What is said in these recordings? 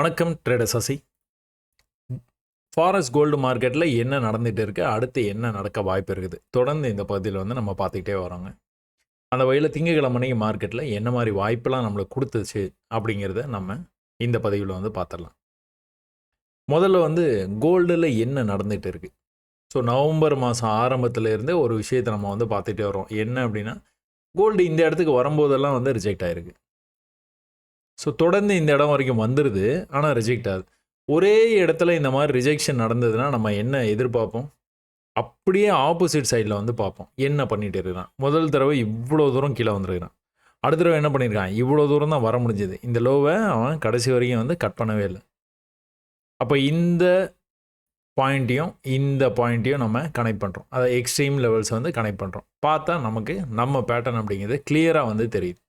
வணக்கம் trader Sasi. Forest gold மார்க்கெட்டில் என்ன நடந்துகிட்டு இருக்கு? அடுத்து என்ன நடக்க வாய்ப்பு இருக்குது? தொடர்ந்து இந்த பகுதியில் வந்து நம்ம பார்த்துக்கிட்டே வரோங்க. அந்த வகையில் திங்கக்கிழமை மார்க்கெட்டில் என்ன மாதிரி வாய்ப்பெல்லாம் நம்மளுக்கு கொடுத்துச்சு அப்படிங்கிறத நம்ம இந்த பதிவில் வந்து பார்த்துடலாம். முதல்ல வந்து கோல்டில் என்ன நடந்துகிட்டு இருக்குது ஸோ நவம்பர் மாதம் ஆரம்பத்தில் ஒரு விஷயத்தை நம்ம வந்து பார்த்துட்டே வரோம் என்ன அப்படின்னா கோல்டு இந்த இடத்துக்கு வரும்போதெல்லாம் வந்து ரிஜெக்ட் ஆகிருக்கு ஸோ தொடர்ந்து இந்த இடம் வரைக்கும் வந்துடுது ஆனால் ரிஜெக்ட் ஆகுது. ஒரே இடத்துல இந்த மாதிரி ரிஜெக்ஷன் நடந்ததுன்னா நம்ம என்ன எதிர்பார்ப்போம்? அப்படியே ஆப்போசிட் சைடில் வந்து பார்ப்போம். என்ன பண்ணிகிட்டு இருக்கிறான்? முதல் தடவை இவ்வளோ தூரம் கீழே வந்துருக்கிறான். அடுத்த தடவை என்ன பண்ணியிருக்கான் இவ்வளோ தூரம் தான் வர முடிஞ்சது. இந்த லோவை அவன் கடைசி வரைக்கும் வந்து கட் பண்ணவே இல்லை. அப்போ இந்த பாயிண்ட்டையும் இந்த பாயிண்ட்டையும் நம்ம கனெக்ட் பண்ணுறோம் அதை எக்ஸ்ட்ரீம் லெவல்ஸ் வந்து கனெக்ட் பண்ணுறோம் பார்த்தா நமக்கு நம்ம பேட்டர்ன் அப்படிங்கிறது கிளியராக வந்து தெரியுது.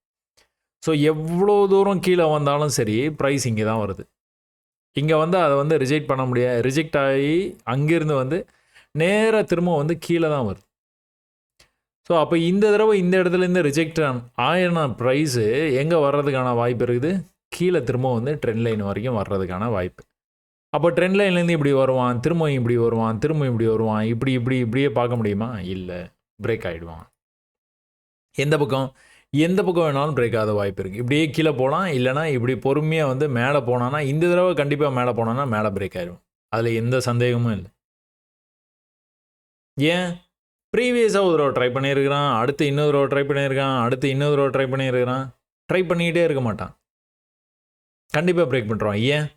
ஸோ எவ்வளோ தூரம் கீழே வந்தாலும் சரி ப்ரைஸ் இங்கே தான் வருது. இங்கே வந்து அதை வந்து ரிஜெக்ட் பண்ண முடியாது. ரிஜெக்ட் ஆகி அங்கேருந்து வந்து நேராக திரும்ப வந்து கீழே தான் வருது. ஸோ அப்போ இந்த தடவை இந்த இடத்துலேருந்து ரிஜெக்ட் ஆயின ப்ரைஸு எங்கே வர்றதுக்கான வாய்ப்பு இருக்குது? கீழே திரும்ப வந்து ட்ரெண்ட் லைன் வரைக்கும் வர்றதுக்கான வாய்ப்பு. அப்போ ட்ரெண்ட் லைன்லேருந்து இப்படி வருவான் திரும்ப இப்படி வருவான் திரும்ப இப்படி வருவான் இப்படி இப்படி இப்படியே பார்க்க முடியுமா? இல்லை. பிரேக் ஆகிடுவான் எந்த பக்கம்? எந்த பக்கம் வேணாலும் பிரேக் ஆக வாய்ப்பு இருக்குது இப்படியே கீழே போகலாம் இல்லைனா இப்படி பொறுமையாக வந்து மேலே போனான்னா இந்த தடவை கண்டிப்பாக மேலே போனான்னா மேலே பிரேக் ஆயிடும் அதில் எந்த சந்தேகமும் இல்லை. ஏன்? ப்ரீவியஸாக ஒரு தடவை ட்ரை பண்ணியிருக்கிறான் அடுத்து இன்னொரு தடவை ட்ரை பண்ணியிருக்கான் அடுத்து இன்னொரு தடவை ட்ரை பண்ணியிருக்கிறான். ட்ரை பண்ணிக்கிட்டே இருக்க மாட்டான். கண்டிப்பாக பிரேக் பண்ணுறான் ஏன்?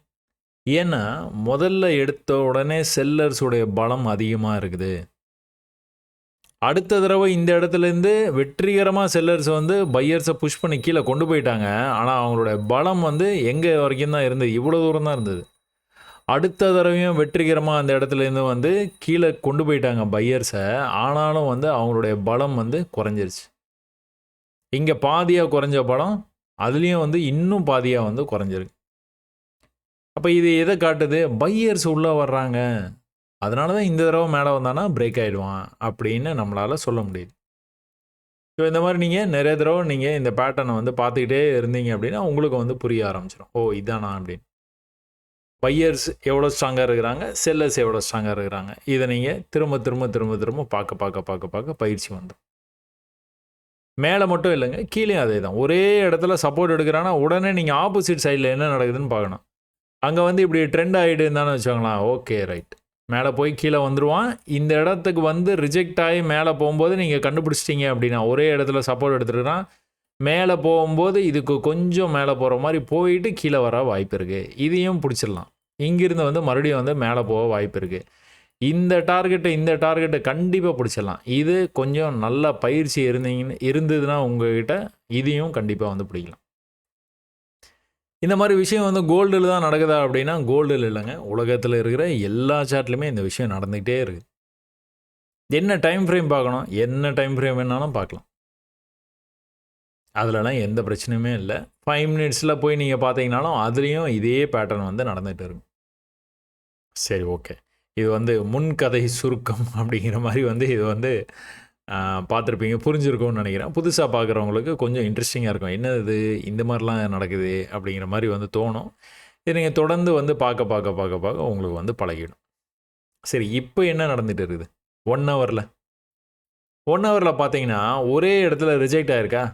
ஏன்னா முதல்ல எடுத்த உடனே செல்லர்ஸுடைய பலம் அதிகமாக இருக்குது. அடுத்த தடவை இந்த இடத்துலேருந்து வெற்றிகரமாக செல்லர்ஸ் வந்து பையர்ஸை புஷ் பண்ணி கீழே கொண்டு போயிட்டாங்க. ஆனால் அவங்களுடைய பலம் வந்து எங்கே வரைக்கும் தான் இருந்தது? இவ்வளோ தூரம் தான் இருந்தது. அடுத்த தடவையும் வெற்றிகரமாக அந்த இடத்துலேருந்து வந்து கீழே கொண்டு போயிட்டாங்க பையர்ஸை ஆனாலும் வந்து அவங்களுடைய பலம் வந்து குறைஞ்சிருச்சு. இங்கே பாதியாக குறைஞ்ச பலம் அதுலேயும் வந்து இன்னும் பாதியாக வந்து குறைஞ்சிருக்கு. அப்போ இது எதை காட்டுது? பையர்ஸ் உள்ளே வர்றாங்க. அதனால தான் இந்த தடவை மேலே வந்தானா பிரேக் ஆகிடுவான் அப்படின்னு நம்மளால் சொல்ல முடியுது. ஸோ இந்த மாதிரி நீங்கள் நிறைய தடவை நீங்கள் இந்த பேட்டர்னை வந்து பார்த்துக்கிட்டே இருந்தீங்க அப்படின்னா உங்களுக்கு வந்து புரிய ஆரம்பிச்சிடும் ஓ இதானா அப்படின்னு. பையர்ஸ் எவ்வளோ ஸ்ட்ராங்காக இருக்கிறாங்க? செல்லர்ஸ் எவ்வளோ ஸ்ட்ராங்காக இருக்கிறாங்க? இதை நீங்கள் திரும்ப திரும்ப திரும்ப திரும்ப பார்க்க பார்க்க பார்க்க பார்க்க பயிற்சி வந்துடும் மேலே மட்டும் இல்லைங்க கீழே அதே தான் ஒரே இடத்துல சப்போர்ட் எடுக்கிறான்னா உடனே நீங்கள் ஆப்போசிட் சைடில் என்ன நடக்குதுன்னு பார்க்கணும். அங்கே வந்து இப்படி ட்ரெண்ட் ஆகிட்டு இருந்தான்னு வச்சுக்கோங்களேன். ஓகே ரைட் மேலே போய் கீழே வந்துடுவான் இந்த இடத்துக்கு வந்து ரிஜெக்ட் ஆகி மேலே போகும்போது நீங்கள் கண்டுபிடிச்சிட்டிங்க அப்படின்னா ஒரே இடத்துல சப்போர்ட் எடுத்துருக்குறான். மேலே போகும்போது இதுக்கு கொஞ்சம் மேலே போகிற மாதிரி போயிட்டு கீழே வர வாய்ப்பு இருக்குது இதையும் பிடிச்சிடலாம். இங்கிருந்து வந்து மறுபடியும் வந்து மேலே போக வாய்ப்பு இருக்குது இந்த டார்கெட்டை இந்த டார்கெட்டை கண்டிப்பாக பிடிச்சிடலாம். இது கொஞ்சம் நல்ல பயிற்சி இருந்தீங்கன்னு இருந்ததுன்னா உங்ககிட்ட இதையும் கண்டிப்பாக வந்து பிடிக்கலாம். இந்த மாதிரி விஷயம் வந்து கோல்டில் தான் நடக்குதா அப்படின்னா கோல்டில் இல்லைங்க. உலகத்தில் இருக்கிற எல்லா சார்ட்லையுமே இந்த விஷயம் நடந்துக்கிட்டே இருக்குது என்ன டைம் ஃப்ரேம் பார்க்கணும்? என்ன டைம் ஃப்ரேம் வேணாலும் பார்க்கலாம். அதிலலாம் எந்த பிரச்சனையுமே இல்லை. ஃபைவ் மினிட்ஸில் போய் நீங்கள் பார்த்தீங்கனாலும் அதுலேயும் இதே பேட்டர்ன் வந்து நடந்துகிட்டு இருக்கும் சரி ஓகே இது வந்து முன்கதை சுருக்கம் அப்படிங்கிற மாதிரி வந்து இது வந்து பார்த்துருப்பீங்க புரிஞ்சிருக்கும்னு நினைக்கிறேன். புதுசாக பார்க்குறவங்களுக்கு கொஞ்சம் இன்ட்ரெஸ்டிங்காக இருக்கும். என்ன இது? இந்த மாதிரிலாம் நடக்குது? அப்படிங்கிற மாதிரி வந்து தோணும். இது நீங்கள் தொடர்ந்து வந்து பார்க்க பார்க்க பார்க்க பார்க்க உங்களுக்கு வந்து பழகிடும். சரி இப்போ என்ன நடந்துட்டு இருக்குது? ஒன் ஹவரில் ஒன் ஹவரில் பார்த்தீங்கன்னா ஒரே இடத்துல ரிஜெக்ட் ஆயிருக்கா?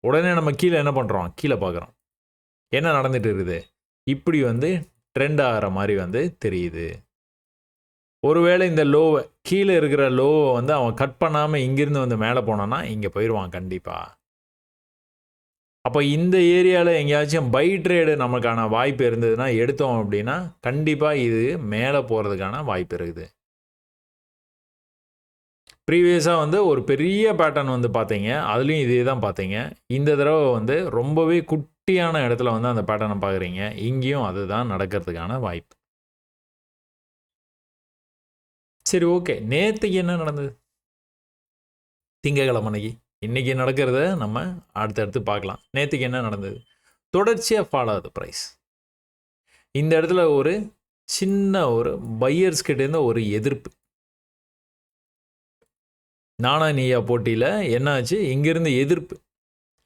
உடனே நம்ம கீழே என்ன பண்ணுறோம் கீழே பார்க்குறோம். என்ன நடந்துட்டு இருக்குது? இப்படி வந்து ட்ரெண்ட் ஆகிற மாதிரி வந்து தெரியுது. ஒருவேளை இந்த லோவை கீழே இருக்கிற லோவை வந்து அவன் கட் பண்ணாமல் இங்கேருந்து வந்து மேலே போனான்னா இங்கே போயிடுவான் கண்டிப்பாக அப்போ இந்த ஏரியாவில் எங்கேயாச்சும் பை ட்ரேடு நமக்கான வாய்ப்பு இருந்ததுன்னா எடுத்தோம் அப்படின்னா கண்டிப்பாக இது மேலே போகிறதுக்கான வாய்ப்பு இருக்குது. ப்ரீவியஸாக வந்து ஒரு பெரிய பேட்டர்ன் வந்து பார்த்தீங்க அதுலேயும் இதே தான் பார்த்தீங்க. இந்த தடவை வந்து ரொம்பவே குட்டியான இடத்துல வந்து அந்த பேட்டர்னை பார்க்குறீங்க. இங்கேயும் அதுதான் நடக்கிறதுக்கான வாய்ப்பு. சரி ஓகே. நேற்றுக்கு என்ன நடந்தது? திங்கக்கிழமை அன்னைக்கு இன்றைக்கி நடக்கிறத நம்ம அடுத்தடுத்து பார்க்கலாம். நேற்றுக்கு என்ன நடந்தது? தொடர்ச்சியாக ஃபாலோ ஆகுது ப்ரைஸ் இந்த இடத்துல ஒரு சின்ன ஒரு பையர்ஸ் கிட்டேருந்து ஒரு எதிர்ப்பு. நானா நீயா போட்டியில் என்னாச்சு? இங்கேருந்து எதிர்ப்பு.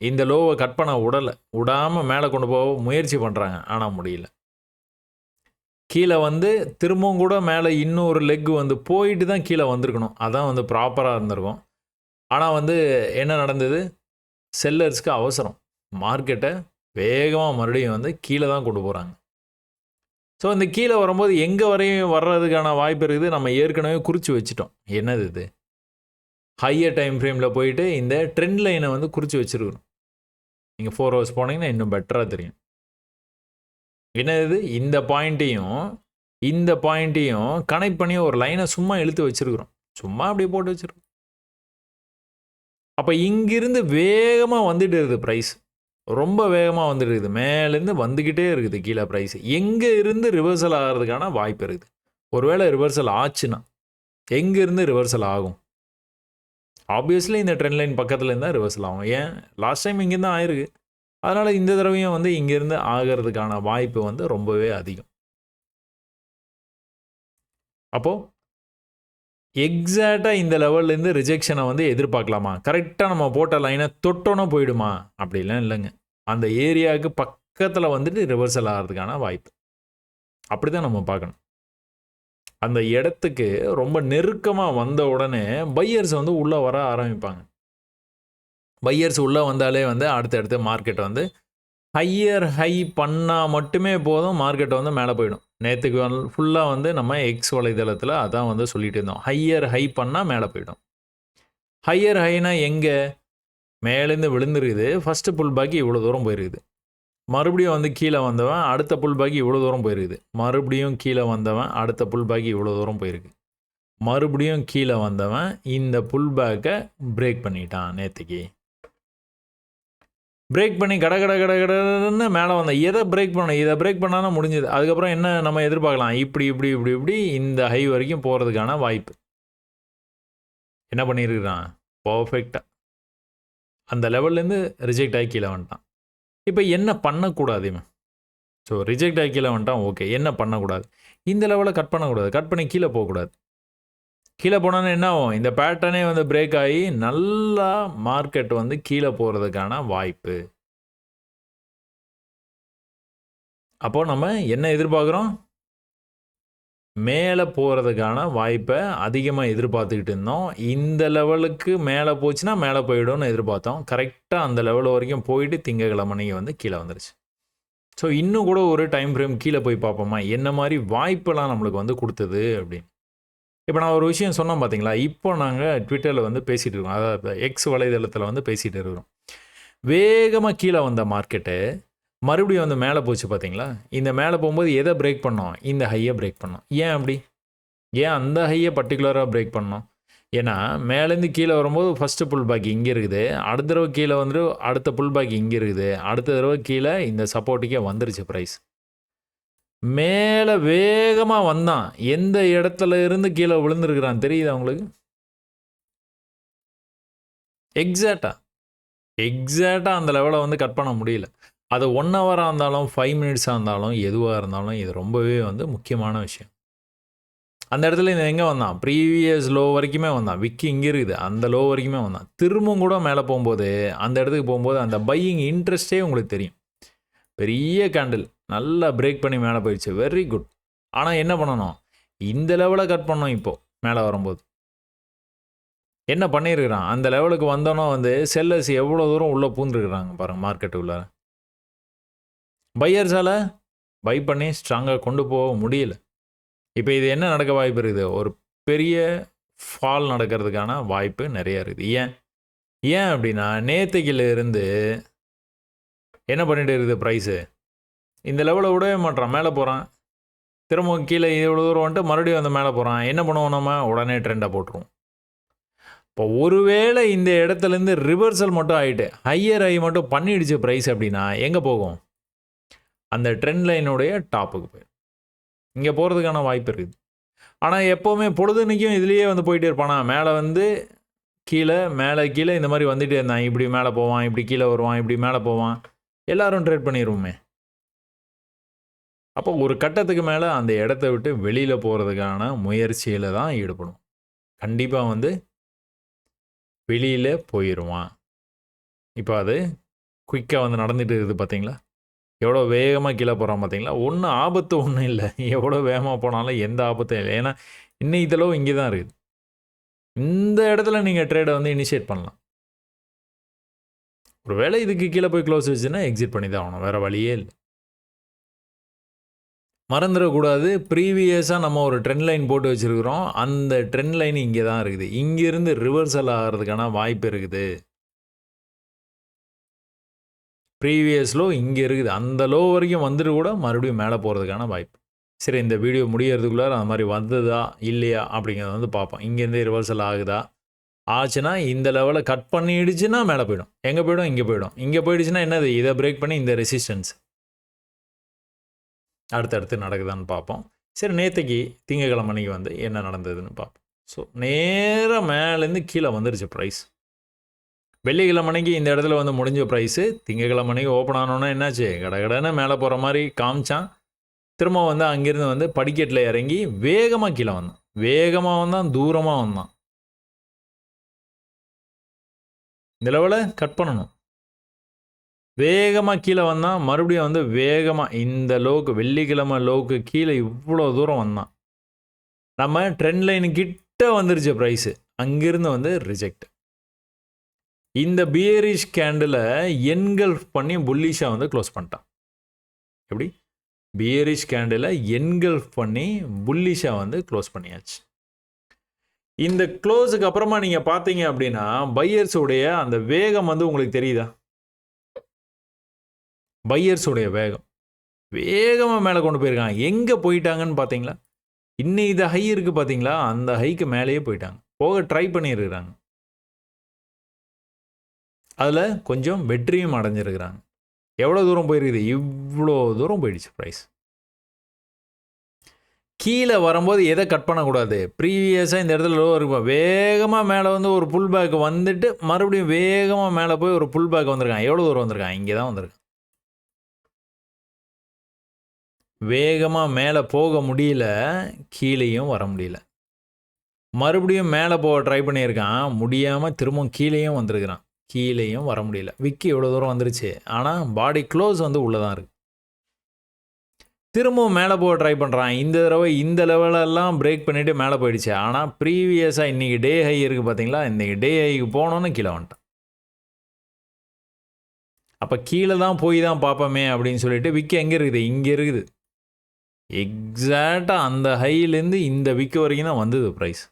இந்த லோவை கட் பண்ண விடலை விடாமல் மேலே கொண்டு போக முயற்சி பண்ணுறாங்க ஆனால் முடியல. கீழே வந்து திரும்பவும் கூட மேலே இன்னொரு லெக் வந்து போயிட்டு தான் கீழே வந்திருக்கணும். அதான் வந்து ப்ராப்பராக இருந்திருக்கும். ஆனால் வந்து என்ன நடந்தது? செல்லர்ஸ்க்கு அவசரம். மார்க்கெட்டை வேகமாக மறுபடியும் வந்து கீழே தான் கொண்டு போகிறாங்க ஸோ இந்த கீழே வரும்போது எங்கே வரையும் வர்றதுக்கான வாய்ப்பு இருக்குது? நம்ம ஏற்கனவே குறித்து வச்சுட்டோம். என்னது இது? ஹையர் டைம் ஃப்ரேமில் போயிட்டு இந்த ட்ரெண்ட் லைனை வந்து குறித்து வச்சுருக்கணும். நீங்கள் ஃபோர் ஹவர்ஸ் போனீங்கன்னா இன்னும் பெட்டராக தெரியும். என்னது? இந்த பாயிண்ட்டையும் இந்த பாயிண்ட்டையும் கனெக்ட் பண்ணி ஒரு லைனை சும்மா இழுத்து வச்சுருக்குறோம். சும்மா அப்படியே போட்டு வச்சுருக்கோம். அப்போ இங்கிருந்து வேகமாக வந்துட்டு இருக்குது ப்ரைஸ் ரொம்ப வேகமாக வந்துட்டு இருக்குது. மேலேருந்து வந்துக்கிட்டே இருக்குது கீழே ப்ரைஸ் எங்கே இருந்து ரிவர்சல் ஆகிறதுக்கான வாய்ப்பு இருக்குது. ஒருவேளை ரிவர்சல் ஆச்சுன்னா எங்கேருந்து ரிவர்சல் ஆகும்? ஆப்வியஸ்லி இந்த ட்ரெண்ட் லைன் பக்கத்தில் இருந்தால் ரிவர்சல் ஆகும். ஏன்? லாஸ்ட் டைம் இங்கே தான் ஆயிருக்கு. அதனால் இந்த தடவையும் வந்து இங்கேருந்து ஆகிறதுக்கான வாய்ப்பு வந்து ரொம்பவே அதிகம். அப்போது எக்ஸாக்டாக இந்த லெவல்லேருந்து ரிஜெக்ஷனை வந்து எதிர்பார்க்கலாமா? கரெக்டாக நம்ம போட்ட லைனை தொட்டோன்னே போயிடுமா? அப்படிலாம் இல்லைங்க. அந்த ஏரியாவுக்கு பக்கத்தில் வந்துட்டு ரிவர்சல் ஆகிறதுக்கான வாய்ப்பு. அப்படி தான் நம்ம பார்க்கணும். அந்த இடத்துக்கு ரொம்ப நெருக்கமாக வந்த உடனே பையர்ஸ் வந்து உள்ளே வர ஆரம்பிப்பாங்க. பையர்ஸ் உள்ளே வந்தாலே வந்து அடுத்தடுத்து மார்க்கெட் வந்து ஹையர் ஹை பண்ணால் மட்டுமே போதும் மார்க்கெட் வந்து மேலே போயிடும். நேற்றுக்கு ஃபுல்லாக வந்து நம்ம எக்ஸ் வலைதளத்தில் அதான் வந்து சொல்லிட்டு இருந்தோம். ஹையர் ஹை பண்ணால் மேலே போயிடும். ஹையர் ஹைனா எங்கே? மேலேருந்து விழுந்துருக்குது. ஃபஸ்ட்டு புல் பாக்கி இவ்வளோ தூரம் போயிருக்குது. மறுபடியும் வந்து கீழே வந்தவன் அடுத்த புல் பாக்கி இவ்வளோ தூரம் போயிருக்குது. மறுபடியும் கீழே வந்தவன் அடுத்த புல் பாக்கி இவ்வளோ தூரம் போயிருக்கு. மறுபடியும் கீழே வந்தவன் இந்த புல் பேக்கை பிரேக் பண்ணிட்டான் நேற்றுக்கு பிரேக் பண்ணி கட கட கட கடன்னு மேலே வந்தேன் எதை பிரேக் பண்ணணும் இதை பிரேக் பண்ணாலும் முடிஞ்சது. அதுக்கப்புறம் என்ன நம்ம எதிர்பார்க்கலாம்? இப்படி இப்படி இப்படி இப்படி இந்த ஹை வரைக்கும் போகிறதுக்கான வாய்ப்பு. என்ன பண்ணியிருக்கிறான்? பர்ஃபெக்டாக அந்த லெவல்லேருந்து ரிஜெக்ட் ஆகி கீழே வந்துட்டான். இப்போ என்ன பண்ணக்கூடாது இவன்? ஸோ ரிஜெக்ட் ஆகி கீழே வந்துட்டான் ஓகே என்ன பண்ணக்கூடாது? இந்த லெவலில் கட் பண்ணக்கூடாது. கட் பண்ணி கீழே போகக்கூடாது. கீழே போனோன்னா என்ன ஆகும்? இந்த பேட்டர்னே வந்து பிரேக் ஆகி நல்லா மார்க்கெட் வந்து கீழே போகிறதுக்கான வாய்ப்பு. அப்போ நம்ம என்ன எதிர்பார்க்குறோம்? மேலே போகிறதுக்கான வாய்ப்பை அதிகமாக எதிர்பார்த்துக்கிட்டு இருந்தோம். இந்த லெவலுக்கு மேலே போச்சுன்னா மேலே போயிடும்னு எதிர்பார்த்தோம். கரெக்டாக அந்த லெவல் வரைக்கும் போயிட்டு திங்கக்கிழமை வந்து கீழே வந்துருச்சு. ஸோ இன்னும் கூட ஒரு டைம் ஃப்ரேம் கீழே போய் பார்ப்போமா? என்ன மாதிரி வாய்ப்பெல்லாம் நம்மளுக்கு வந்து கொடுத்தது அப்படின்னு. இப்போ நான் ஒரு விஷயம் சொன்னோம் பார்த்தீங்களா? இப்போ நாங்கள் ட்விட்டரில் வந்து பேசிகிட்டு இருக்கோம். அதாவது எக்ஸ் வலைதளத்தில் வந்து பேசிகிட்டு இருக்கிறோம். வேகமாக கீழே வந்த மார்க்கெட்டு மறுபடியும் வந்து மேலே போச்சு பார்த்தீங்களா? இந்த மேலே போகும்போது எதை பிரேக் பண்ணோம்? இந்த ஹையை பிரேக் பண்ணோம். ஏன் அப்படி? ஏன் அந்த ஹையை பர்டிகுலராக பிரேக் பண்ணோம்? ஏன்னா மேலேருந்து கீழே வரும்போது ஃபஸ்ட்டு புல் பேக் இங்கே இருக்குது. அடுத்த தடவை கீழே வந்துட்டு அடுத்த புல் பேக் இங்கே இருக்குது. அடுத்த தடவை கீழே இந்த சப்போர்ட்டுக்கே வந்துருச்சு ப்ரைஸ் மேலே வேகமாக வந்தான். எந்த இடத்துல இருந்து கீழே விழுந்துருக்குறான் தெரியுது அவங்களுக்கு எக்ஸாக்டாக எக்ஸாக்டாக அந்த லெவலை வந்து கட் பண்ண முடியல. அது ஒன் ஹவராக இருந்தாலும் ஃபைவ் மினிட்ஸாக இருந்தாலும் எதுவாக இருந்தாலும் இது ரொம்பவே வந்து முக்கியமான விஷயம். அந்த இடத்துல இந்த எங்கே வந்தான்? ப்ரீவியஸ் லோ வரைக்குமே வந்தான். விக்கி இங்கே இருக்குது. அந்த லோ வரைக்குமே வந்தான். திரும்பவும் கூட மேலே போகும்போது அந்த இடத்துக்கு போகும்போது அந்த பையிங் இன்ட்ரெஸ்ட்டே உங்களுக்கு தெரியும். பெரிய கேண்டில் நல்லா பிரேக் பண்ணி மேலே போயிடுச்சு. வெரி குட் ஆனால் என்ன பண்ணணும்? இந்த லெவலை கட் பண்ணோம் இப்போது மேலே வரும்போது. என்ன பண்ணியிருக்கிறான் அந்த லெவலுக்கு வந்தோன்னா வந்து செல்லர்ஸ் எவ்வளோ தூரம் உள்ளே பூந்துருக்குறாங்க பாருங்கள் மார்க்கெட்டு உள்ள. பையர்ஸால் பை பண்ணி ஸ்ட்ராங்காக கொண்டு போக முடியல. இப்போ இது என்ன நடக்க வாய்ப்பு இருக்குது? ஒரு பெரிய ஃபால் நடக்கிறதுக்கான வாய்ப்பு நிறைய இருக்குது. ஏன்? ஏன் அப்படின்னா நேற்றுக்கில் இருந்து என்ன பண்ணிட்டு இருக்குது ப்ரைஸு இந்த லெவலை விடவே மாட்டான் மேலே போகிறான் திரும்ப கீழே இவ்வளோ தூரம் வந்துட்டு மறுபடியும் வந்து மேலே போகிறான் என்ன பண்ணுவோம் நம்ம? உடனே ட்ரெண்டாக போட்டுருவோம். இப்போ ஒருவேளை இந்த இடத்துலேருந்து ரிவர்சல் மட்டும் ஆகிட்டு ஹையர் ஹை மட்டும் பண்ணிடுச்சு ப்ரைஸ் அப்படின்னா எங்கே போகும்? அந்த ட்ரெண்ட் லைனுடைய டாப்புக்கு போயிடும். இங்கே போகிறதுக்கான வாய்ப்பு இருக்குது. ஆனால் எப்போவுமே பொழுதுனைக்கும் இதுலேயே வந்து போயிட்டே இருப்பானா? மேலே வந்து கீழே மேலே கீழே இந்த மாதிரி வந்துட்டே இருந்தான். இப்படி மேலே போவான் இப்படி கீழே வருவான் இப்படி மேலே போவான். எல்லாரும் ட்ரேட் பண்ணிடுவோமே அப்போ ஒரு கட்டத்துக்கு மேலே அந்த இடத்த விட்டு வெளியில் போகிறதுக்கான முயற்சியில் தான் ஈடுபடும் கண்டிப்பாக வந்து வெளியில் போயிடுவான் இப்போ அது குயிக்காக வந்து நடந்துட்டு இருக்குது பார்த்தீங்களா எவ்வளோ வேகமாக கீழே போகிறான் பார்த்தீங்களா ஒன்றும் ஆபத்து ஒன்றும் இல்லை. எவ்வளோ வேகமாக போனாலும் எந்த ஆபத்தும் இல்லை. ஏன்னா இன்னைக்கு தளவு இங்கே தான் இருக்குது. இந்த இடத்துல நீங்கள் ட்ரேடை வந்து இனிஷியேட் பண்ணலாம். ஒரு வேளை இதுக்கு கீழே போய் க்ளோஸ் வச்சுன்னா எக்ஸிட் பண்ணி தான் ஆகணும். வேறு வழியே இல்லை. மறந்துடக்கூடாது. ப்ரீவியஸாக நம்ம ஒரு ட்ரெண்ட் லைன் போட்டு வச்சுருக்கிறோம். அந்த ட்ரெண்ட் லைன் இங்கே தான் இருக்குது. இங்கேருந்து ரிவர்சல் ஆகிறதுக்கான வாய்ப்பு இருக்குது. ப்ரீவியஸ் லோ இங்கே இருக்குது. அந்த லோ வரைக்கும் வந்துட்டு கூட மறுபடியும் மேலே போகிறதுக்கான வாய்ப்பு. சரி இந்த வீடியோ முடியறதுக்குள்ளார அந்த மாதிரி வந்ததா? இல்லையா? அப்படிங்கிறத வந்து பார்ப்போம். இங்கேருந்து ரிவர்சல் ஆகுதா? ஆச்சுன்னா இந்த லெவலை கட் பண்ணிடுச்சுன்னா மேலே போயிடும். எங்கே போயிடும்? இங்கே போயிடும். இங்கே போயிடுச்சுன்னா என்னது? இதை பிரேக் பண்ணி இந்த ரெசிஸ்டன்ஸ் அடுத்தடுத்து நடக்குதான்னு பார்ப்போம். சரி நேற்றுக்கு திங்கக்கிழமை அன்னைக்கு வந்து என்ன நடந்ததுன்னு பார்ப்போம். ஸோ நேராக மேலேருந்து கீழே வந்துருச்சு ப்ரைஸ் வெள்ளிக்கிழமை அன்னைக்கு இந்த இடத்துல வந்து முடிஞ்ச ப்ரைஸு திங்கக்கிழமனைக்கு ஓப்பன் ஆனோன்னா என்னாச்சு? கடகடன்னு மேலே போகிற மாதிரி காமிச்சான். திரும்ப வந்து அங்கேருந்து வந்து படிக்கட்டில் இறங்கி வேகமாக கீழே வந்தான். வேகமாக வந்தான் தூரமாக வந்தான். இந்த லெவலில் கட் பண்ணணும். வேகமாக கீழே வந்தான் மறுபடியும் வந்து வேகமாக இந்த லோக்கு வெள்ளிக்கிழமை லோக்கு கீழே இவ்வளோ தூரம் வந்தான் நம்ம ட்ரெண்ட் லைனு கிட்ட வந்துருச்சு ப்ரைஸு அங்கிருந்து வந்து ரிஜெக்ட் இந்த பியரிஷ் கேண்டில் என்கல்ஃப் பண்ணி புல்லிஷாக வந்து க்ளோஸ் பண்ணிட்டான். எப்படி? பியரிஷ் கேண்டில் என்கல்ஃப் பண்ணி புல்லிஷாக வந்து க்ளோஸ் பண்ணியாச்சு. இந்த க்ளோஸுக்கு அப்புறமா நீங்கள் பார்த்தீங்க அப்படின்னா பையர்ஸுடைய அந்த வேகம் வந்து உங்களுக்கு தெரியுதா? பையர்ஸுடைய வேகம். வேகமாக மேலே கொண்டு போயிருக்காங்க. எங்கே போயிட்டாங்கன்னு பார்த்தீங்களா இன்னும் இது ஹை இருக்குது பார்த்தீங்களா அந்த ஹைக்கு மேலேயே போயிட்டாங்க. போக ட்ரை பண்ணியிருக்கிறாங்க. அதில் கொஞ்சம் வெற்றியும் அடைஞ்சிருக்கிறாங்க. எவ்வளோ தூரம் போயிருக்குது? இவ்வளோ தூரம் போயிடுச்சு ப்ரைஸ் கீழே வரும்போது எதை கட் பண்ணக்கூடாது? ப்ரீவியஸாக இந்த இடத்துல லோ இருக்கும். வேகமாக மேலே வந்து ஒரு புல் பேக் வந்துட்டு மறுபடியும் வேகமாக மேலே போய் ஒரு புல் பேக் வந்திருக்கான் எவ்வளோ தூரம் வந்திருக்கான் இங்கே தான் வந்திருக்கான் வேகமாக மேலே போக முடியல கீழேயும் வர முடியல. மறுபடியும் மேலே போக ட்ரை பண்ணியிருக்கான். முடியாமல் திரும்பவும் கீழேயும் வந்திருக்கிறான். கீழேயும் வர முடியல. விக்கி இவ்வளோ தூரம் வந்துருச்சு? ஆனால் பாடி க்ளோஸ் வந்து உள்ளே தான் இருக்குது திரும்பவும் மேலே போக ட்ரை பண்ணுறான் இந்த தடவை இந்த லெவலெல்லாம் பிரேக் பண்ணிவிட்டு மேலே போயிடுச்சு. ஆனால் ப்ரீவியஸாக இன்றைக்கி டே ஹை இருக்குது பார்த்தீங்களா இன்றைக்கி டே ஹைக்கு போனோன்னு கீழே வந்துட்டான். அப்போ கீழே தான் போய் தான் பார்ப்போமே அப்படின்னு சொல்லிட்டு விக்கி எங்கே இருக்குது? இங்கே இருக்குது. எக்ஸாக்டாக அந்த ஹையிலேருந்து இந்த விக்கு வரைக்கும் தான் வந்தது ப்ரைஸ்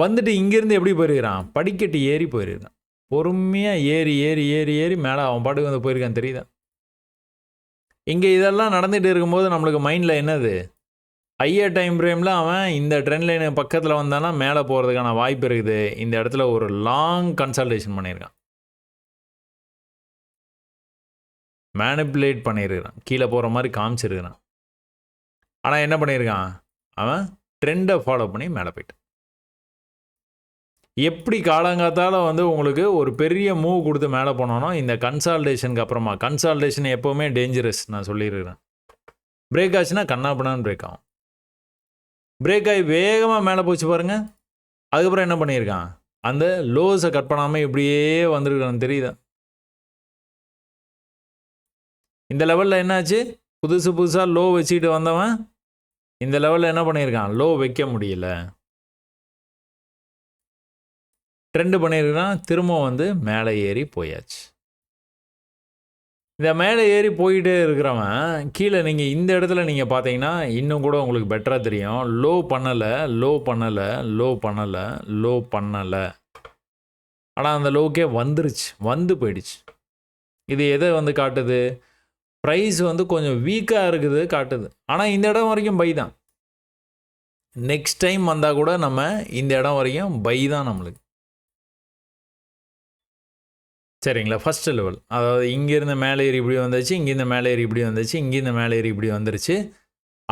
வந்துட்டு இங்கேருந்து எப்படி போயிருக்கிறான்? படிக்கட்டு ஏறி போயிருக்கான் பொறுமையாக ஏறி ஏறி ஏறி ஏறி மேலே அவன் பாட்டுக்கு வந்து போயிருக்கான் தெரியுதா? இங்கே இதெல்லாம் நடந்துகிட்டு இருக்கும்போது நம்மளுக்கு மைண்டில் என்னது? ஹையர் டைம் ஃப்ரேமில் அவன் இந்த ட்ரெண்ட் லைனு பக்கத்தில் வந்தானா மேலே போகிறதுக்கான வாய்ப்பு இருக்குது. இந்த இடத்துல ஒரு லாங் கன்சல்டேஷன் பண்ணியிருக்கான். மேனிப்புலேட் பண்ணியிருக்கிறான் கீழே போகிற மாதிரி காமிச்சிருக்கிறான். ஆனால் என்ன பண்ணியிருக்கான் அவன் ட்ரெண்டை ஃபாலோ பண்ணி மேலே போயிட்டான். எப்படி காலங்காத்தால் வந்து உங்களுக்கு ஒரு பெரிய மூவ் கொடுத்து மேலே போனோனோ இந்த கன்சால்டேஷனுக்கு அப்புறமா கன்சால்டேஷன் எப்போவுமே டேஞ்சரஸ் நான் சொல்லியிருக்கிறேன் பிரேக் ஆச்சுன்னா கண்ணாப்பண்ணான்னு பிரேக் ஆகும். பிரேக் ஆகி வேகமாக மேலே போச்சு பாருங்கள் அதுக்கப்புறம் என்ன பண்ணியிருக்கான் அந்த லோஸை கட் பண்ணாமல் இப்படியே வந்திருக்கான்னு தெரியுதான் இந்த லெவலில் என்னாச்சு? புதுசு புதுசாக லோ வச்சுக்கிட்டு வந்தவன் இந்த லெவலில் என்ன பண்ணியிருக்கான்? லோ வைக்க முடியல. ட்ரெண்டு பண்ணியிருக்கான். திரும்ப வந்து மேலே ஏறி போயாச்சு. இந்த மேலே ஏறி போயிட்டே இருக்கிறவன் கீழே நீங்கள் இந்த இடத்துல நீங்கள் பார்த்தீங்கன்னா இன்னும் கூட உங்களுக்கு பெட்டராக தெரியும். லோ பண்ணலை லோ பண்ணலை லோ பண்ணலை லோ பண்ணலை. ஆனால் அந்த லோக்கே வந்துருச்சு. வந்து போயிடுச்சு. இது எதை வந்து காட்டுது? ப்ரைஸ் வந்து கொஞ்சம் வீக்காக இருக்குது காட்டுது. ஆனால் இந்த இடம் வரைக்கும் பை தான். நெக்ஸ்ட் டைம் வந்தால் கூட நம்ம இந்த இடம் வரைக்கும் பை தான் நம்மளுக்கு. சரிங்களா? ஃபஸ்ட்டு லெவல் அதாவது இங்கேருந்து மேலே ஏறி இப்படி வந்துச்சு இங்கேருந்து மேலே ஏறி இப்படி வந்துச்சு இங்கேருந்து மேலே ஏறி இப்படி வந்துருச்சு.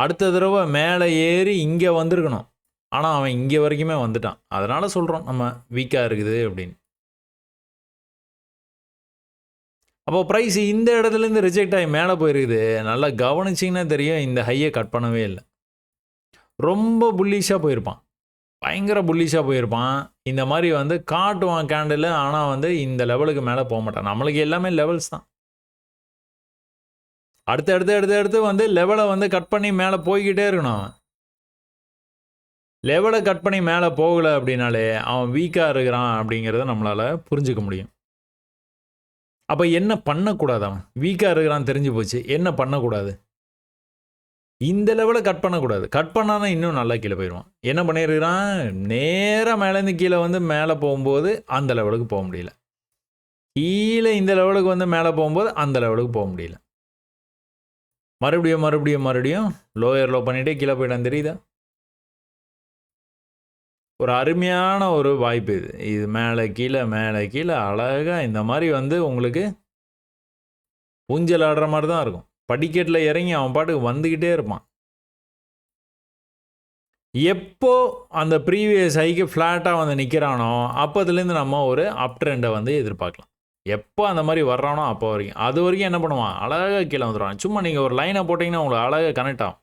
அடுத்த தடவை மேலே ஏறி இங்கே வந்திருக்கணும். ஆனால் அவன் இங்கே வரைக்குமே வந்துட்டான். அதனால் சொல்கிறோம் நம்ம வீக்காக இருக்குது அப்படின்னு. அப்போ ப்ரைஸ் இந்த இடத்துலேருந்து ரிஜெக்ட் ஆகி மேலே போயிருக்குது. நல்லா கவனிச்சிங்கன்னா தெரியும் இந்த ஹையை கட் பண்ணவே இல்லை. ரொம்ப புல்லிஷாக போயிருப்பான். பயங்கர புல்லிஷாக போயிருப்பான். இந்த மாதிரி வந்து காட்டுவான் கேண்டில் ஆனால் வந்து இந்த லெவலுக்கு மேலே போக மாட்டான். நம்மளுக்கு எல்லாமே லெவல்ஸ் தான். அடுத்து அடுத்து அடுத்து அடுத்து வந்து லெவலை வந்து கட் பண்ணி மேலே போய்கிட்டே இருக்கணும். அவன் லெவலை கட் பண்ணி மேலே போகலை அப்படின்னாலே அவன் வீக்காக இருக்கிறான் அப்படிங்கிறத நம்மளால் புரிஞ்சுக்க முடியும். அப்போ என்ன பண்ணக்கூடாது அவன் வீக்காக இருக்கிறான் தெரிஞ்சு போச்சு. என்ன பண்ணக்கூடாது? இந்த லெவலை கட் பண்ணக்கூடாது. கட் பண்ணாதான் இன்னும் நல்லா கீழே போயிடுவான். என்ன பண்ணியிருக்கிறான்? நேராக மேலேருந்து கீழே வந்து மேலே போகும்போது அந்த லெவலுக்கு போக முடியல. கீழே இந்த லெவலுக்கு வந்து மேலே போகும்போது அந்த லெவலுக்கு போக முடியல. மறுபடியும் மறுபடியும் மறுபடியும் லோயர் லோ பண்ணிகிட்டே கீழே போயிட்டான் தெரியுதா? ஒரு அருமையான ஒரு வாய்ப்பு இது. இது மேலே கீழே மேலே கீழே அழகாக இந்த மாதிரி வந்து உங்களுக்கு ஊஞ்சல் ஆடுற மாதிரி தான் இருக்கும். படிக்கட்டில் இறங்கி அவன் பாட்டுக்கு வந்துக்கிட்டே இருப்பான். எப்போ அந்த ப்ரீவியஸ் ஹைக்கு ஃப்ளாட்டாக வந்து நிற்கிறானோ அப்போதுலேருந்து நம்ம ஒரு அப் ட்ரெண்டை வந்து எதிர்பார்க்கலாம். எப்போ அந்த மாதிரி வர்றானோ அப்போ வரைக்கும். அது வரைக்கும் என்ன பண்ணுவான்? அழகாக கீழே வந்துடுவான் சும்மா நீங்கள் ஒரு லைனை போட்டிங்கன்னா உங்களுக்கு அழகாக கனெக்ட் ஆகும்.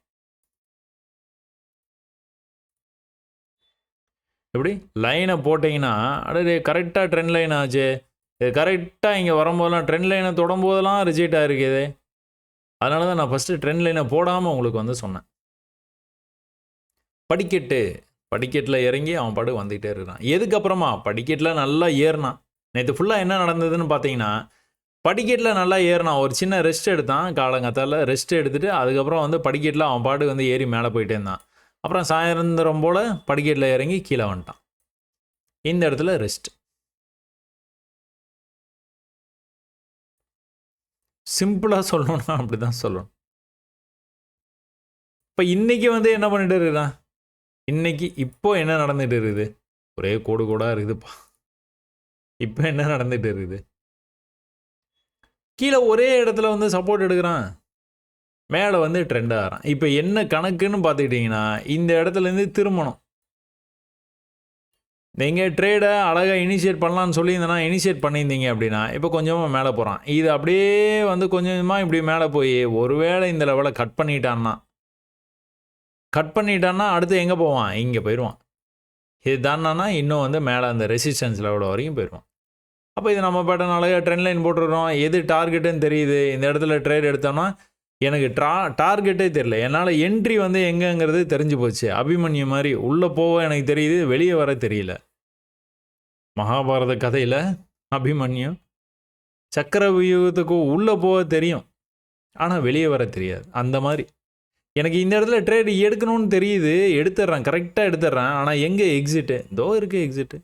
எப்படி? லைனை போட்டிங்கன்னா அடே கரெக்டாக ட்ரெண்ட் லைன் ஆச்சு. இது கரெக்டாக இங்கே வரும்போதெல்லாம் ட்ரெண்ட் லைனை தொடும்போதெல்லாம் ரிஜெக்ட் ஆகிருக்குது அதனால தான் நான் ஃபஸ்ட்டு ட்ரெண்ட் லைனை போடாமல் உங்களுக்கு வந்து சொன்னேன். படிக்கட்டு. படிக்கட்டில் இறங்கி அவன் பாடு வந்துக்கிட்டே இருக்கிறான். எதுக்கப்புறமா? படிக்கட்டில் நல்லா ஏறினான். நேற்று ஃபுல்லாக என்ன நடந்ததுன்னு பார்த்தீங்கன்னா படிக்கட்டில் நல்லா ஏறினான். ஒரு சின்ன ரெஸ்ட் எடுத்தான். காலங்கத்தால் ரெஸ்ட் எடுத்துகிட்டு அதுக்கப்புறம் வந்து படிக்கட்டில் அவன் பாட்டு வந்து ஏறி மேலே போயிட்டே இருந்தான். அப்புறம் சாயந்தரம் போல் படிக்கட்டில் இறங்கி கீழே வந்துட்டான். இந்த இடத்துல ரெஸ்ட் சிம்பிளாக சொல்லணும்னா அப்படி தான் சொல்லணும். இப்போ இன்றைக்கி வந்து என்ன பண்ணிட்டு இருக்குதான் இன்றைக்கி இப்போ என்ன நடந்துட்டு இருக்குது? ஒரே கோடு கோடாக இருக்குதுப்பா. இப்போ என்ன நடந்துட்டு இருக்குது? கீழே ஒரே இடத்துல வந்து சப்போர்ட் எடுக்கிறான். மேலே வந்து ட்ரெண்ட் ஆகிறான் இப்போ என்ன கணக்குன்னு பார்த்துக்கிட்டிங்கன்னா இந்த இடத்துலேருந்து திரும்பணும். நீங்கள் ட்ரேடை அழகாக இனிஷியேட் பண்ணலான்னு சொல்லியிருந்தேன்னா இனிஷியேட் பண்ணியிருந்தீங்க அப்படின்னா இப்போ கொஞ்சமாக மேலே போகிறான் இது அப்படியே வந்து கொஞ்சமாக இப்படி மேலே போய் ஒருவேளை இந்த லெவலை கட் பண்ணிட்டான்னா கட் பண்ணிட்டான்னா அடுத்து எங்கே போவான்? இங்கே போயிடுவான் இது தானானா இன்னும் வந்து மேலே அந்த ரெசிஸ்டன்ஸ் லெவல் வரைக்கும் போயிடுவான் அப்போ இது நம்ம பேட்டர்ன் அழகாக ட்ரெண்ட் லைன் போட்டுருக்கோம் எது டார்கெட்டுன்னு தெரியுது. இந்த இடத்துல ட்ரேட் எடுத்தோம்னா எனக்கு ட்ரா டார்கெட்டே தெரியல. என்னால் என்ட்ரி வந்து எங்கேங்கிறது தெரிஞ்சு போச்சு. அபிமன்யு மாதிரி உள்ளே போக எனக்கு தெரியுது வெளியே வர தெரியல. மகாபாரத கதையில் அபிமன்யு சக்கர வியூகத்துக்கு உள்ளே போக தெரியும். ஆனால் வெளியே வர தெரியாது. அந்த மாதிரி. எனக்கு இந்த இடத்துல ட்ரேட் எடுக்கணும்னு தெரியுது. எடுத்துட்றேன். கரெக்டாக எடுத்துட்றேன். ஆனால் எங்கே எக்ஸிட்டு தோ இருக்குது எக்ஸிட்டு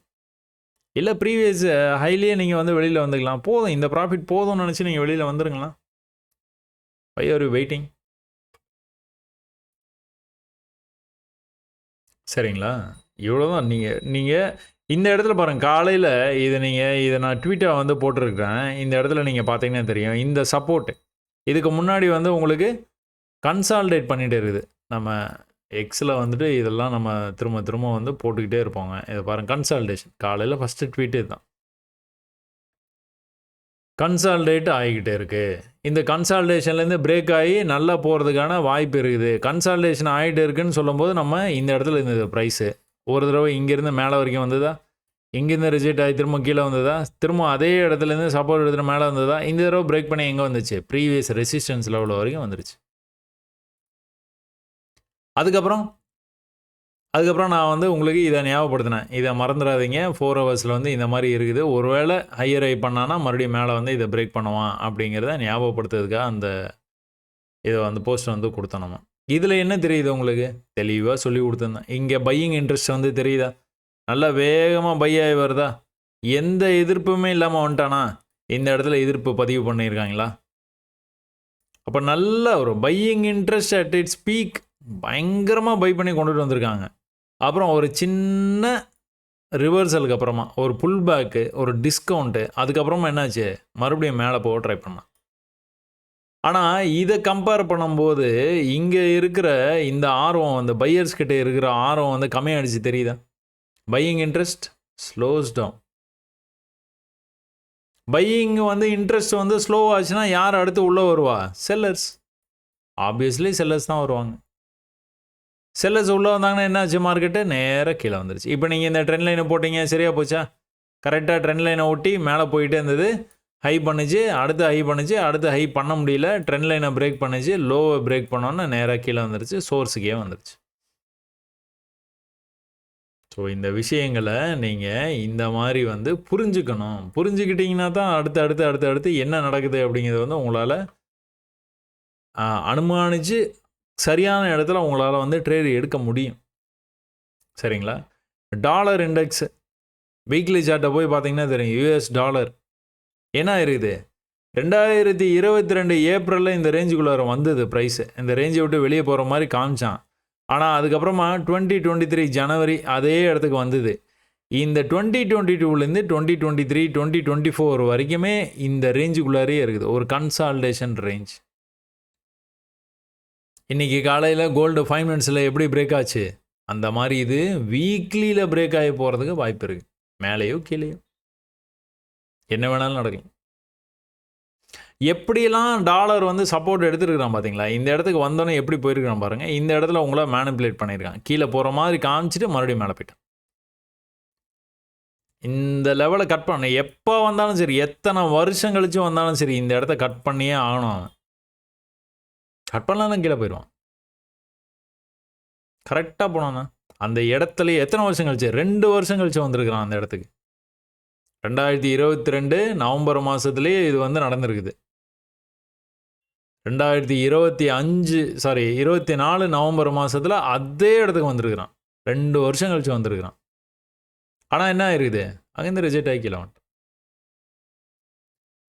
இல்லை ப்ரீவியஸ் ஹைலியே நீங்கள் வந்து வெளியில் வந்துக்கலாம். போதும். இந்த ப்ராஃபிட் போதும்னு நினச்சி நீங்கள் வெளியில் வந்துருங்களா ஐ ஆர் யூ வெயிட்டிங் சரிங்களா? இவ்வளோதான் நீங்கள் நீங்கள் இந்த இடத்துல பாருங்கள் காலையில் இதை நீங்கள் இதை நான் ட்வீட்டாக வந்து போட்டிருக்கிறேன். இந்த இடத்துல நீங்கள் பார்த்தீங்கன்னா தெரியும். இந்த சப்போர்ட் இதுக்கு முன்னாடி வந்து உங்களுக்கு கன்சால்டேட் பண்ணிகிட்டே இருக்குது. நம்ம எக்ஸில் வந்துட்டு இதெல்லாம் நம்ம திரும்ப திரும்ப வந்து போட்டுக்கிட்டே இருப்போங்க. இதை பாருங்கள் கன்சால்டேஷன் காலையில் ஃபஸ்ட்டு ட்வீட்டு தான் கன்சால்டேட் ஆகிக்கிட்டே இருக்குது இந்த கன்சால்டேஷன்லேருந்து பிரேக் ஆகி நல்லா போகிறதுக்கான வாய்ப்பு இருக்குது. கன்சால்டேஷன் ஆகிட்டு இருக்குன்னு சொல்லும்போது நம்ம இந்த இடத்துல இருந்தது ப்ரைஸு ஒரு தடவை இங்கேருந்து மேலே வரைக்கும் வந்ததா? இங்கேருந்து ரிஜெக்ட் ஆகி திரும்ப கீழே வந்ததா? திரும்ப அதே இடத்துலேருந்து சப்போர்ட் எடுத்துகிற மேலே வந்ததா? இந்த தடவை பிரேக் பண்ணி எங்கே வந்துச்சு? ப்ரீவியஸ் ரெசிஸ்டன்ஸ் லெவல் வரைக்கும் வந்துருச்சு. அதுக்கப்புறம் அதுக்கப்புறம் நான் வந்து உங்களுக்கு இதை ஞாபகப்படுத்தினேன். இதை மறந்துடாதீங்க. ஃபோர் ஹவர்ஸில் வந்து இந்த மாதிரி இருக்குது. ஒருவேளை ஹையர் ஐ பண்ணானா மறுபடியும் மேலே வந்து இதை பிரேக் பண்ணுவான் அப்படிங்கிறத ஞாபகப்படுத்துறதுக்காக அந்த இதை வந்து போஸ்ட் வந்து கொடுத்தோம் நம்ம. இதில் என்ன தெரியுது உங்களுக்கு? தெளிவாக சொல்லி கொடுத்துருந்தேன். இங்கே பையிங் இன்ட்ரெஸ்ட் வந்து தெரியுதா? நல்லா வேகமாக பை ஆகி வருதா? எந்த எதிர்ப்புமே இல்லாமல் வந்துட்டானா? இந்த இடத்துல எதிர்ப்பு பதிவு பண்ணியிருக்காங்களா? அப்போ நல்ல ஒரு buying interest at its peak பயங்கரமாக பை பண்ணி கொண்டுட்டு வந்திருக்காங்க. அப்புறம் ஒரு சின்ன ரிவர்சலுக்கு அப்புறமா ஒரு புல் பேக்கு ஒரு டிஸ்கவுண்ட்டு அதுக்கப்புறமா என்னாச்சு? மறுபடியும் மேலே போக ட்ரை பண்ணான். ஆனால் இதை கம்பேர் பண்ணும்போது இங்கே இருக்கிற இந்த ஆர்வம் அந்த பையர்ஸ் கிட்டே இருக்கிற ஆர்வம் வந்து கம்மியாகிடுச்சு தெரியுதா? Buying interest slows down buying வந்து இன்ட்ரெஸ்ட் வந்து ஸ்லோ ஆச்சுன்னா யார் அடுத்து உள்ளே வருவா? செல்லர்ஸ் ஆப்வியஸ்லி செல்லர்ஸ் தான் வருவாங்க. செல்லர்ஸ் உள்ளே வந்தாங்கன்னா என்ன ஆச்சு மார்க்கெட்டு நேராக கீழே வந்துருச்சு. இப்போ நீங்கள் இந்த ட்ரெண்ட் லைனை போட்டிங்க சரியாக போச்சா? கரெக்டாக ட்ரெண்ட் லைனை ஒட்டி மேலே போயிட்டே இருந்தது. ஹை பண்ணுச்சு அடுத்து ஹை பண்ணுச்சு அடுத்து ஹை பண்ண முடியல. ட்ரெண்ட் லைனை பிரேக் பண்ணுச்சு லோவை பிரேக் பண்ணோன்னே நேராக கீழே வந்துருச்சு சோர்ஸுக்கே வந்துருச்சு. ஸோ இந்த விஷயங்களை நீங்கள் இந்த மாதிரி வந்து புரிஞ்சுக்கணும். புரிஞ்சுக்கிட்டிங்கன்னா தான் அடுத்து அடுத்து அடுத்து அடுத்து என்ன நடக்குது அப்படிங்கிறது வந்து உங்களால் அனுமானித்து சரியான இடத்துல உங்களால் வந்து ட்ரேடு எடுக்க முடியும். சரிங்களா? டாலர் இண்டெக்ஸ் வீக்லி சார்ட்டை போய் பார்த்தீங்கன்னா தெரியும். யூஎஸ் டாலர் என்ன இருக்குது? ரெண்டாயிரத்தி இருபத்தி ரெண்டு ஏப்ரலில் இந்த ரேஞ்சுக்குள்ளார வந்தது ப்ரைஸு இந்த ரேஞ்சை விட்டு வெளியே போகிற மாதிரி காமிச்சான். ஆனால் அதுக்கப்புறமா டுவெண்ட்டி டுவெண்ட்டி த்ரீ ஜனவரி அதே இடத்துக்கு வந்தது. இந்த டுவெண்ட்டி டுவெண்ட்டி டூலேருந்து twenty twenty three twenty twenty four வரைக்குமே இந்த ரேஞ்சுக்குள்ளாரே இருக்குது. ஒரு கன்சால்டேஷன் ரேஞ்ச் இன்றைக்கி காலையில் கோல்டு ஃபைவ் மினிட்ஸில் எப்படி பிரேக் ஆச்சு? அந்த மாதிரி இது வீக்லியில் பிரேக் ஆகி போகிறதுக்கு வாய்ப்பு இருக்குது மேலேயோ கீழேயோ. என்ன வேணாலும் நடக்கும். எப்படியெல்லாம் டாலர் வந்து சப்போர்ட் எடுத்துருக்கிறான் பார்த்தீங்களா இந்த இடத்துக்கு வந்தோன்னே எப்படி போயிருக்கிறான் பாருங்கள் இந்த இடத்துல உங்களை மேனிப்புலேட் பண்ணியிருக்கான். கீழே போகிற மாதிரி காமிச்சிட்டு மறுபடியும் மேலே போயிட்டான். இந்த லெவலை கட் பண்ண. எப்போ வந்தாலும் சரி எத்தனை வருஷம் கழிச்சு வந்தாலும் சரி இந்த இடத்த கட் பண்ணியே ஆகணும். கட் பண்ணலாம் கீழே போயிடுவான். கரெக்டாக போனானா அந்த இடத்துல எத்தனை வருஷம் கழிச்சு? ரெண்டு வருஷம் கழிச்சு வந்திருக்கிறான் அந்த இடத்துக்கு. ரெண்டாயிரத்தி இருபத்தி ரெண்டு நவம்பர் மாதத்துலேயே இது வந்து நடந்திருக்குது. ரெண்டாயிரத்தி இருபத்தி அஞ்சு சாரி இருபத்தி நாலு நவம்பர் மாதத்தில் அதே இடத்துக்கு வந்திருக்கிறான். ரெண்டு வருஷம் கழிச்சு வந்திருக்கிறான். ஆனால் என்ன இருக்குது அங்கேருந்து ரிஜெக்ட் ஆகிக்கல வந்துட்டு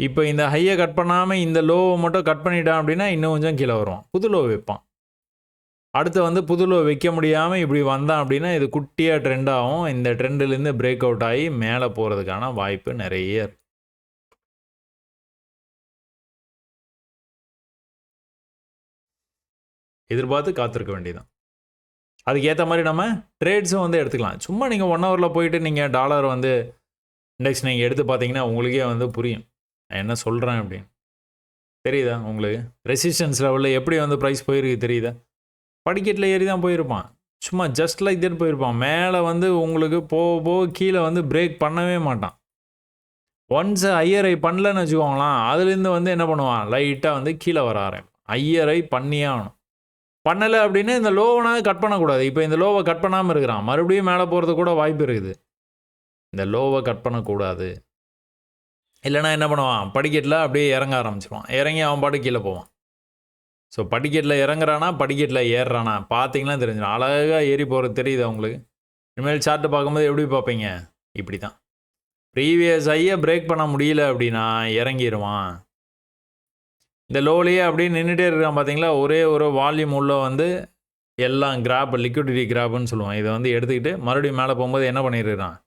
இப்போ இந்த ஹையை கட் பண்ணாமல் இந்த லோவை மட்டும் கட் பண்ணிட்டான் அப்படின்னா இன்னும் கொஞ்சம் கீழே வருவான். புது லோ வைப்பான். அடுத்து வந்து புது லோ வைக்க முடியாமல் இப்படி வந்தான் அப்படின்னா இது குட்டியாக ட்ரெண்ட் ஆகும். இந்த ட்ரெண்டுலேருந்து பிரேக் அவுட் ஆகி மேலே போகிறதுக்கான வாய்ப்பு நிறைய இருக்கு. எதிர்பார்த்து காத்திருக்க வேண்டியதான் அதுக்கேற்ற மாதிரி நம்ம ட்ரேட்ஸும் வந்து எடுத்துக்கலாம். சும்மா நீங்கள் ஒன் ஹவரில் போயிட்டு நீங்கள் டாலர் வந்து இண்டெக்ஸ் நீங்கள் எடுத்து பார்த்தீங்கன்னா உங்களுக்கே வந்து புரியும். நான் என்ன சொல்கிறேன் அப்படின்னு. தெரியுதா உங்களுக்கு? ரெசிஸ்டன்ஸ் லெவலில் எப்படி வந்து ப்ரைஸ் போயிருக்கு தெரியுதா? படிக்கட்டில் ஏறி தான் போயிருப்பான். சும்மா ஜஸ்ட் லைக் தட் போயிருப்பான். மேலே வந்து உங்களுக்கு போக போக கீழே வந்து பிரேக் பண்ணவே மாட்டான். ஒன்ஸ் ஐயரை பண்ணலன்னு வச்சுக்கோங்களேன் அதுலேருந்து வந்து என்ன பண்ணுவான்? லைட்டாக வந்து கீழே வர ஆரம்பிப்பான். ஐயரை பண்ணியே ஆகணும். பண்ணலை அப்படின்னு இந்த லோவனாவது கட் பண்ணக்கூடாது. இப்போ இந்த லோவை கட் பண்ணாமல் இருக்கிறான். மறுபடியும் மேலே போகிறது கூட வாய்ப்பு இருக்குது. இந்த லோவை கட் பண்ணக்கூடாது. இல்லைனா என்ன பண்ணுவான்? படிக்கட்டில் அப்படியே இறங்க ஆரம்பிச்சிருவான். இறங்கி அவன் பாட்டு கீழே போவான். ஸோ படிக்கட்டில் இறங்குறானா? படிக்கட்டில் ஏறுறானா? பார்த்தீங்கன்னா தெரிஞ்சிடும். அழகாக ஏறி போகிறது தெரியுது உங்களுக்கு? இனிமேல் சார்ட்டு பார்க்கும்போது எப்படி பார்ப்பீங்க? இப்படி தான் ப்ரீவியஸ் ஐயை பிரேக் பண்ண முடியல அப்படின்னா இறங்கிடுவான் இந்த லோலியே அப்படியே நின்றுட்டே இருக்கான் பார்த்தீங்களா? ஒரே ஒரு வால்யூம் உள்ள வந்து எல்லாம் கிராப் லிக்விடிட்டி கிராப்னு சொல்லுவான். இதை வந்து எடுத்துக்கிட்டு மறுபடியும் மேலே போகும்போது என்ன பண்ணிடுறான்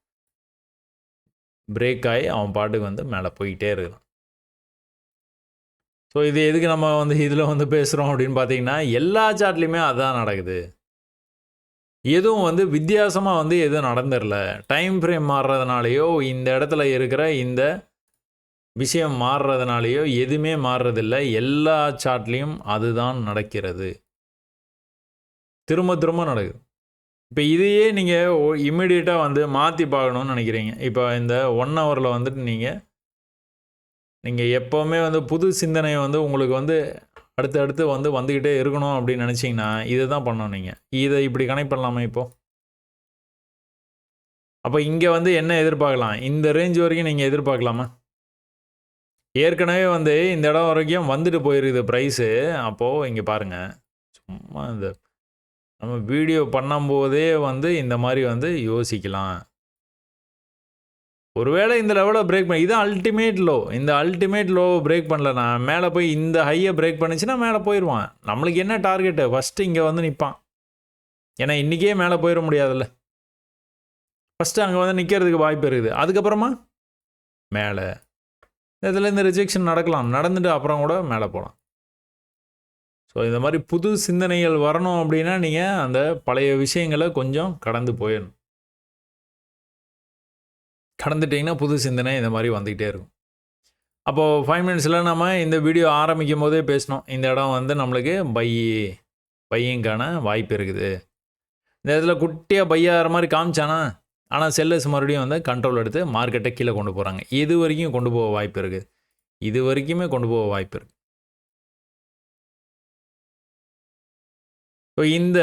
பிரேக் ஆகி அவன் பாட்டுக்கு வந்து மேலே போய்கிட்டே இருக்கிறான் ஸோ இது எதுக்கு நம்ம வந்து இதில் வந்து பேசுகிறோம் அப்படின்னு பார்த்தீங்கன்னா எல்லா சாட்லேயுமே அதுதான் நடக்குது. எதுவும் வந்து வித்தியாசமாக வந்து எதுவும் நடந்துடல. டைம் ஃப்ரேம் மாறுறதுனாலையோ இந்த இடத்துல இருக்கிற இந்த விஷயம் மாறுறதுனாலையோ எதுவுமே மாறுறதில்ல. எல்லா சாட்லேயும் அதுதான் நடக்கிறது. திரும்ப திரும்ப நடக்குது. இப்போ இதையே நீங்கள் இம்மிடியேட்டாக வந்து மாற்றி பார்க்கணுன்னு நினைக்கிறீங்க. இப்போ இந்த ஒன் ஹவரில் வந்துட்டு நீங்கள் நீங்கள் எப்போவுமே வந்து புது சிந்தனை வந்து உங்களுக்கு வந்து அடுத்து அடுத்து வந்து வந்துக்கிட்டே இருக்கணும் அப்படின்னு நினச்சிங்கன்னா இதை தான் பண்ணணும் நீங்கள் இதை இப்படி கனெக்ட் பண்ணலாமா இப்போது அப்போ இங்கே வந்து என்ன எதிர்பார்க்கலாம்? இந்த ரேஞ்ச் வரைக்கும் நீங்கள் எதிர்பார்க்கலாமா? ஏற்கனவே வந்து இந்த இடம் வரைக்கும் வந்துட்டு போயிருக்குது ப்ரைஸு அப்போது இங்கே பாருங்கள் சும்மா இந்த நம்ம வீடியோ பண்ணும்போதே வந்து இந்த மாதிரி வந்து யோசிக்கலாம். ஒருவேளை இந்த லெவலை பிரேக் பண்ண இதான் அல்டிமேட் லோ இந்த அல்டிமேட் லோவை பிரேக் பண்ணலண்ணா மேலே போய் இந்த ஹையை பிரேக் பண்ணிச்சுன்னா மேலே போயிடுவான் நம்மளுக்கு என்ன டார்கெட்டு ஃபஸ்ட்டு இங்கே வந்து நிற்பான் ஏன்னா இன்றைக்கே மேலே போயிட முடியாதுல்ல. ஃபஸ்ட்டு அங்கே வந்து நிற்கிறதுக்கு வாய்ப்பு இருக்குது. அதுக்கப்புறமா? மேலே. இதில் இந்த ரிஜெக்ஷன் நடக்கலாம். நடந்துட்டு அப்புறம் கூட மேலே போகலாம் ஸோ இந்த மாதிரி புது சிந்தனைகள் வரணும் அப்படின்னா நீங்கள் அந்த பழைய விஷயங்களை கொஞ்சம் கடந்து போயிடணும். கடந்துட்டிங்கன்னா புது சிந்தனை இந்த மாதிரி வந்துக்கிட்டே இருக்கும். அப்போது ஃபைவ் மினிட்ஸில் நம்ம இந்த வீடியோ ஆரம்பிக்கும் போதே பேசினோம். இந்த இடம் வந்து நம்மளுக்கு பை பையங்கான வாய்ப்பு இருக்குது. இந்த இடத்துல குட்டியாக பையாகிற மாதிரி காமிச்சானா? ஆனால் செல்லர்ஸ் மறுபடியும் வந்து கண்ட்ரோல் எடுத்து மார்க்கெட்டை கீழே கொண்டு போகிறாங்க இது வரைக்கும் கொண்டு போக வாய்ப்பு இருக்குது இது வரைக்குமே கொண்டு போக வாய்ப்பு இருக்குது இப்போ இந்த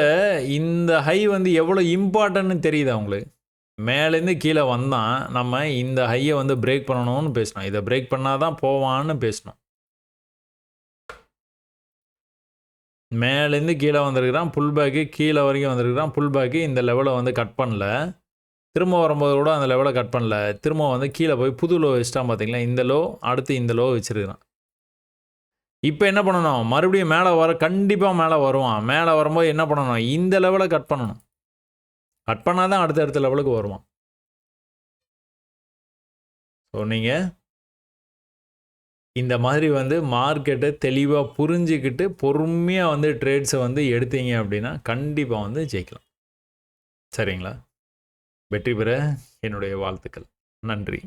இந்த ஹை வந்து எவ்வளோ இம்பார்ட்டன்ட்னு தெரியுது அவங்களுக்கு மேலேருந்து கீழே வந்தான் நம்ம இந்த ஹையை வந்து பிரேக் பண்ணணும்னு பேசணும் இதை பிரேக் பண்ணால் தான் போவான்னு பேசணும் மேலேருந்து கீழே வந்திருக்கிறான் புல் பேக்கு கீழே வரைக்கும் வந்திருக்கிறான் புல் பேக்கு இந்த லெவலை வந்து கட் பண்ணல. திரும்ப வரும்போது கூட அந்த லெவலை கட் பண்ணல. திரும்ப வந்து கீழே போய் புது லோ வச்சுட்டான் பார்த்தீங்களா இந்த லோ அடுத்து இந்த லோ வச்சுருக்கிறான். இப்போ என்ன பண்ணணும்? மறுபடியும் மேலே வர கண்டிப்பாக மேலே வருவான். மேலே வரும்போது என்ன பண்ணணும்? இந்த லெவலை கட் பண்ணணும். கட் பண்ணால் தான் அடுத்த அடுத்த லெவலுக்கு வருவான். ஸோ நீங்கள் இந்த மாதிரி வந்து மார்க்கெட்டை தெளிவாக புரிஞ்சுக்கிட்டு பொறுமையாக வந்து ட்ரேட்ஸை வந்து எடுத்தீங்க அப்படின்னா கண்டிப்பாக வந்து ஜெயிக்கலாம். சரிங்களா? வெற்றி பெற என்னுடைய வாழ்த்துக்கள். நன்றி.